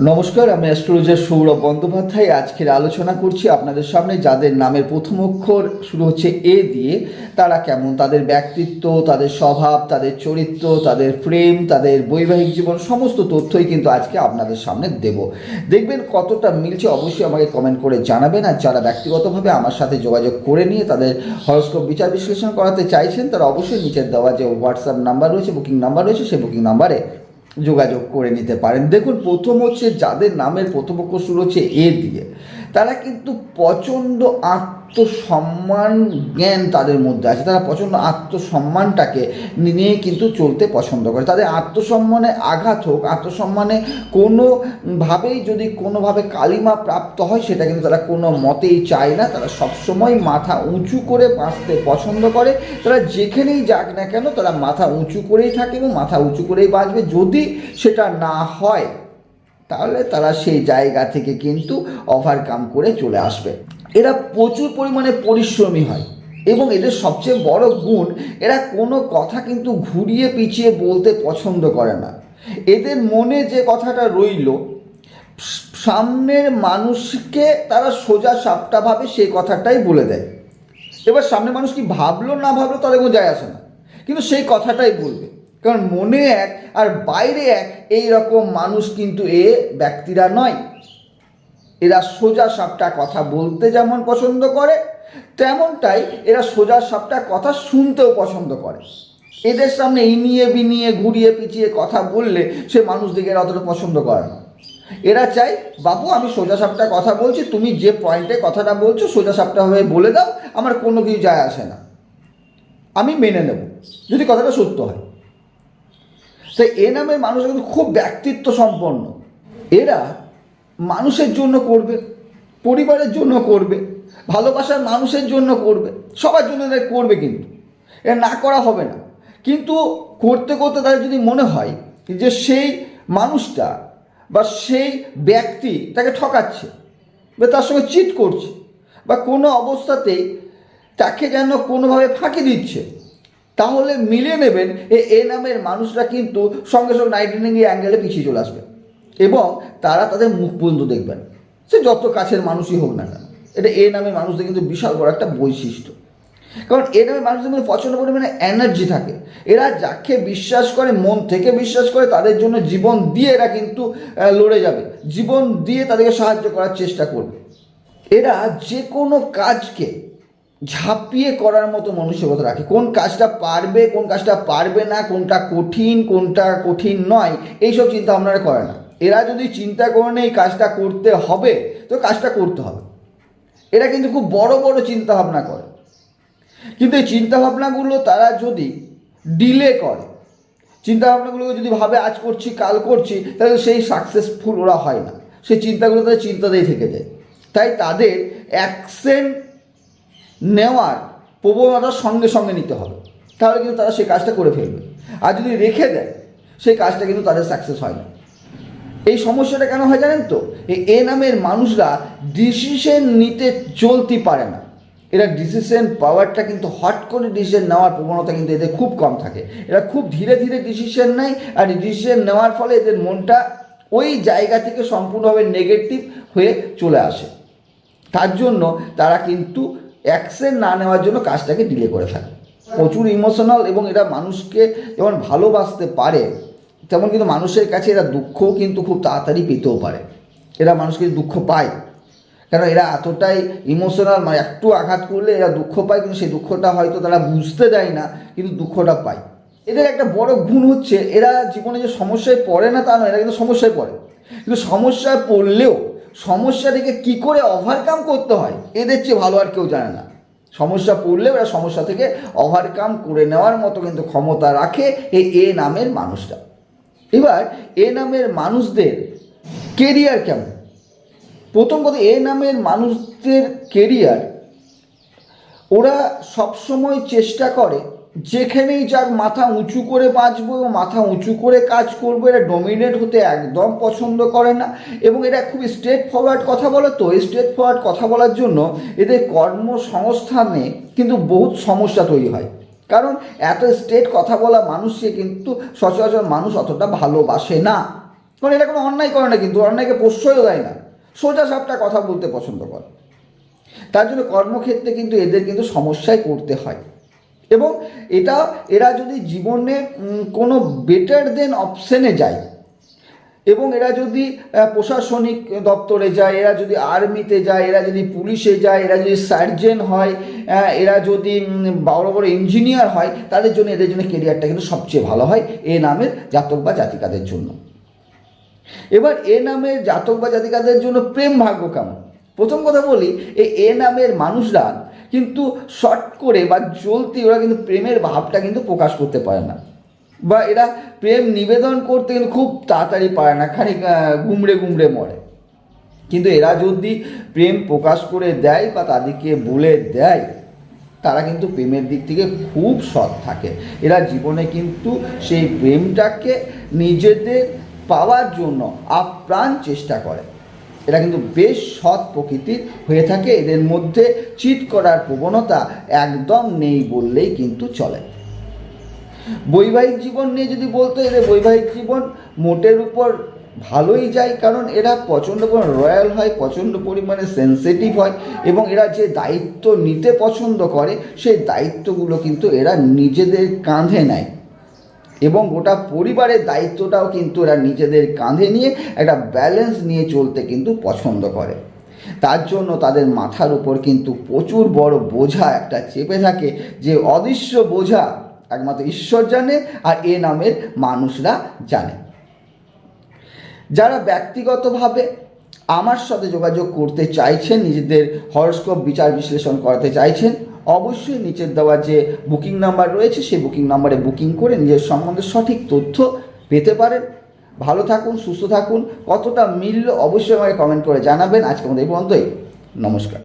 নমস্কার, আমি অ্যাস্ট্রোলজার সৌরভ বন্দ্যোপাধ্যায়। আজকের আলোচনা করছি আপনাদের সামনে, যাদের নামের প্রথম অক্ষর শুরু হচ্ছে এ দিয়ে, তারা কেমন? তাদের ব্যক্তিত্ব, তাদের স্বভাব, তাদের চরিত্র, তাদের প্রেম, তাদের বৈবাহিক জীবন, সমস্ত তথ্যই কিন্তু আজকে আপনাদের সামনে দেব। দেখবেন কতটা মিলছে, অবশ্যই আমাকে কমেন্ট করে জানাবেন। আর যারা ব্যক্তিগতভাবে আমার সাথে যোগাযোগ করে নিয়ে তাদের হরস্কোপ বিচার বিশ্লেষণ করাতে চাইছেন, তারা অবশ্যই নিচের দেওয়া যে হোয়াটসঅ্যাপ নাম্বার রয়েছে বুকিং নাম্বার রয়েছে, সেই বুকিং নাম্বারে যোগাযোগ করে নিতে পারেন। দেখুন, প্রথম হচ্ছে যাদের নামের প্রথম অক্ষর শুরু হচ্ছে এ দিয়ে। তারা কিন্তু প্রচণ্ড আত্মসম্মান জ্ঞান তাদের মধ্যে আছে। তারা প্রচণ্ড আত্মসম্মানটাকে নিয়ে কিন্তু চলতে পছন্দ করে। তাদের আত্মসম্মানে আঘাত হোক, আত্মসম্মানে কোনোভাবেই যদি কোনোভাবে কালিমা প্রাপ্ত হয়, সেটা কিন্তু তারা কোনো মতেই চায় না। তারা সবসময় মাথা উঁচু করে বাঁচতে পছন্দ করে। তারা যেখানেই যাক না কেন, তারা মাথা উঁচু করেই থাকে এবং মাথা উঁচু করেই বাঁচবে। যদি সেটা না হয় তাহলে তারা সেই জায়গা থেকে কিন্তু ওভারকাম করে চলে আসবে। এরা প্রচুর পরিমাণে পরিশ্রমী হয় এবং এদের সবচেয়ে বড় গুণ, এরা কোনো কথা কিন্তু ঘুরিয়ে পিছিয়ে বলতে পছন্দ করে না। এদের মনে যে কথাটা রইল, সামনের মানুষকে তারা সোজা সাপটাভাবে সেই কথাটাই বলে দেয়। এবার সামনের মানুষ কি ভাবলো না ভাবলো তাদের কোনো যায় আসে না। কিন্তু সেই কথাটাই বলবে। কারণ মনে এক আর বাইরে এক, এই রকম মানুষ কিন্তু এ ব্যক্তিরা নয়। এরা সোজা সাপটা কথা বলতে যেমন পছন্দ করে, তেমনটাই এরা সোজা সাপটা কথা শুনতেও পছন্দ করে। এদের সামনে ইনিয়ে বিনিয়ে, ঘুরিয়ে পিছিয়ে কথা বললে সে মানুষ দিকে এরা অতটা পছন্দ করে না। এরা চাই বাবু, আমি সোজা সাপটা কথা বলছি, তুমি যে পয়েন্টে কথাটা বলছো সোজা সাপটা হয়ে বলে দাও, আমার কোনো কিছু যায় আসে না। আমি মেনে নেব, যদি কথাটা সত্য হয়। তাই এ নামের মানুষ কিন্তু খুব ব্যক্তিত্ব সম্পন্ন। এরা মানুষের জন্য করবে, পরিবারের জন্য করবে, ভালোবাসার মানুষের জন্য করবে, সবার জন্য এরা করবে কিন্তু। এটা না করা হবে না। কিন্তু করতে করতে তাদের যদি মনে হয় যে সেই মানুষটা বা সেই ব্যক্তি তাকে ঠকাচ্ছে বা তার সঙ্গে চিট করছে বা কোনো অবস্থাতেই তাকে যেন কোনোভাবে ফাঁকি দিচ্ছে তাহলে মিলিয়ে নেবেন এ নামের মানুষরা কিন্তু সঙ্গে সঙ্গে নাইনটি ডিগ্রি অ্যাঙ্গেলে পিছিয়ে চলে আসবে। এবং তারা তাদের মুখ পর্যন্ত দেখবেন। সে যত কাছের মানুষই হোক না কেন, এটা এ নামের মানুষদের কিন্তু বিশাল বড় একটা বৈশিষ্ট্য। কারণ এ নামের মানুষদের মধ্যে প্রচণ্ড পরিমাণে এনার্জি থাকে। এরা যাকে বিশ্বাস করে, মন থেকে বিশ্বাস করে, তাদের জন্য জীবন দিয়ে এরা কিন্তু লড়ে যাবে। জীবন দিয়ে তাদেরকে সাহায্য করার চেষ্টা করবে। এরা যে কোনো কাজকে ঝাঁপিয়ে করার মতো মানসিকতা রাখে। কোন কাজটা পারবে, কোন কাজটা পারবে না, কোনটা কঠিন কোনটা কঠিন নয়, এইসব চিন্তা ভাবনারা করে না। এরা যদি চিন্তা করে নেই কাজটা করতে হবে, তো কাজটা করতে হবে। এরা কিন্তু খুব বড় বড় চিন্তা ভাবনা করে। কিন্তু এই চিন্তাভাবনাগুলো তারা যদি ডিলে করে, চিন্তা ভাবনাগুলোকে যদি ভাবে, আজ করছি, কাল করছি তাহলে সেই সাকসেসফুল ওরা হয় না। সেই চিন্তাগুলো তাদের চিন্তাতেই থেকে যায়। তাই তাদের অ্যাকশন নেওয়ার প্রবণতা সঙ্গে সঙ্গে নিতে হবে। তাহলে কিন্তু তারা সেই কাজটা করে ফেলবে। আর যদি রেখে দেয়, সেই কাজটা কিন্তু তাদের সাকসেস হয় না। এই সমস্যাটা কেন হয় জানেন তো? এই এ নামের মানুষরা ডিসিশন নিতে চলতে পারে না। এরা ডিসিশন পাওয়ারটা কিন্তু হট করে ডিসিশন নেওয়ার প্রবণতা কিন্তু এদের খুব কম থাকে। এরা খুব ধীরে ধীরে ডিসিশন নেয় আর ডিসিশন নেওয়ার ফলে এদের মনটা ওই জায়গা থেকে সম্পূর্ণভাবে নেগেটিভ হয়ে চলে আসে। তার জন্য তারা কিন্তু অ্যাকশন না নেওয়ার জন্য কাজটাকে ডিলে করে থাকে। প্রচুর ইমোশনাল এবং এরা মানুষকে যেমন ভালোবাসতে পারে, তেমন কিন্তু মানুষের কাছে এরা দুঃখও কিন্তু খুব তাড়াতাড়ি পেতেও পারে। এরা মানুষকে দুঃখ পায়। কারণ এরা এতটাই ইমোশনাল মানে একটু আঘাত করলে এরা দুঃখ পায়, কিন্তু সেই দুঃখটা হয়তো তারা বুঝতে দেয় না, কিন্তু দুঃখটা পায়। এদের একটা বড় গুণ হচ্ছে, এরা জীবনে যে সমস্যায় পড়ে না তা নয়, এরা কিন্তু সমস্যায় পড়ে। কিন্তু সমস্যায় পড়লেও সমস্যাটিকে কি করে ওভারকাম করতে হয়? এদের চেয়ে ভালো আর কেউ জানে না। সমস্যা পড়লেও এরা সমস্যা থেকে ওভারকাম করে নেওয়ার মতো কিন্তু ক্ষমতা রাখে এই এ নামের মানুষটা। এবার এ নামের মানুষদের কেরিয়ার কেমন? প্রথম কথা, এ নামের মানুষদের কেরিয়ার ওরা সবসময় চেষ্টা করে যেখানেই যাক মাথা উঁচু করে বাঁচবো এবং মাথা উঁচু করে কাজ করব এরা ডমিনেট হতে একদম পছন্দ করে না। এবং এরা খুব স্ট্রেট ফরওয়ার্ড কথা বলে তো। স্ট্রেট ফরওয়ার্ড কথা বলার জন্য এদের কর্মসংস্থানে কিন্তু বহুত সমস্যা তৈরি হয়। কারণ এত স্ট্রেট কথা বলা মানুষকে কিন্তু সচরাচর মানুষ অতটা ভালোবাসে না। কারণ এটা কোনো অন্যায় করে না কিন্তু, অন্যায়কে প্রশ্রয়ও দেয় না। সোজা সাপটা কথা বলতে পছন্দ করে। তার জন্য কর্মক্ষেত্রে কিন্তু এদের কিন্তু সমস্যায় পড়তে হয়। এবং এটা, এরা যদি জীবনে কোনো বেটার দেন অপশনে যায়, এবং এরা যদি প্রশাসনিক দপ্তরে যায়, এরা যদি আর্মিতে যায়, এরা যদি পুলিশে যায়, এরা যদি সার্জেন হয় এরা যদি বড় বড় ইঞ্জিনিয়ার হয়, তাদের জন্য, এদের জন্য কেরিয়ারটা কিন্তু সবচেয়ে ভালো হয় এ নামের জাতক বা জাতিকাদের জন্য। এবার এ নামের জাতক বা জাতিকাদের জন্য প্রেম ভাগ্য কেমন? প্রথম কথা বলি এ নামের মানুষরা কিন্তু শর্ট করে বা চলতি ওরা কিন্তু প্রেমের ভাবটা কিন্তু প্রকাশ করতে পারে না। বা এরা প্রেম নিবেদন করতে কিন্তু খুব তাড়াতাড়ি পারে না, খানিক গুমড়ে গুমড়ে মরে। কিন্তু এরা যদি প্রেম প্রকাশ করে দেয় বা তাদেরকে বলে দেয়, তারা কিন্তু প্রেমের দিক থেকে খুব সৎ থাকে। এরা জীবনে কিন্তু সেই প্রেমটাকে নিজেদের পাওয়ার জন্য আপ্রাণ চেষ্টা করে। এরা কিন্তু বেশ সৎ প্রকৃতির হয়ে থাকে। এদের মধ্যে চিট করার প্রবণতা একদম নেই বললেই কিন্তু চলে। বৈবাহিক জীবন নিয়ে যদি বলতো, এদের বৈবাহিক জীবন মোটের উপর ভালোই যায়, কারণ এরা প্রচণ্ড পরিমাণ রয়্যাল হয়, প্রচণ্ড পরিমাণে সেন্সিটিভ হয় এবং এরা যে দায়িত্ব নিতে পছন্দ করে, সেই দায়িত্বগুলো কিন্তু এরা নিজেদের কাঁধে নেয়। এবং গোটা পরিবারের দায়িত্বটাও কিন্তু এরা নিজেদের কাঁধে নিয়ে একটা ব্যালেন্স নিয়ে চলতে কিন্তু পছন্দ করে। তার জন্য তাদের মাথার উপর কিন্তু প্রচুর বড় বোঝা একটা চেপে থাকে যে অদৃশ্য বোঝা একমাত্র ঈশ্বর জানে আর এ নামের মানুষরা জানে। যারা ব্যক্তিগতভাবে আমার সাথে যোগাযোগ করতে চাইছেন, নিজেদের হরস্কোপ বিচার বিশ্লেষণ করাতে চাইছেন অবশ্যই নিচের দেওয়া যে বুকিং নাম্বার রয়েছে, সেই বুকিং নাম্বারে বুকিং করে নিজের সম্বন্ধে সঠিক তথ্য পেতে পারেন। ভালো থাকুন, সুস্থ থাকুন। কতটা মিলল অবশ্যই আমাকে কমেন্ট করে জানাবেন। আজকে আমাদের এই পর্যন্তই। নমস্কার।